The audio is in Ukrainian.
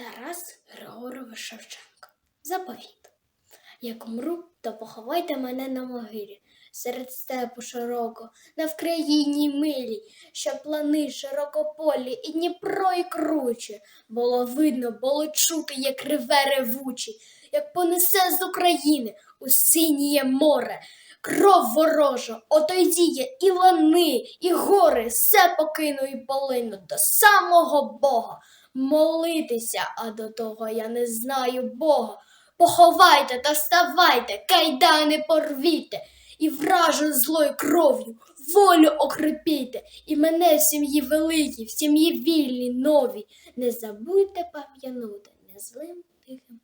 Тарас Григорович Шевченко. Заповіт. Як умру, то поховайте мене на могилі, серед степу широко, на Вкраїні милій, щоб плани широкополі, і Дніпро і круче. Було видно, було чути, як реве ревучі, як понесе з України у синіє море. Кров ворожа, отойдіє і лани, і гори, все покину і полину до самого Бога. Молитися, а до того я не знаю Бога. Поховайте та вставайте, кайдани порвіте, і вражу злою кров'ю волю окрепіте, і мене в сім'ї великій, в сім'ї вільній новій. Не забудьте пам'янути незлим тихим.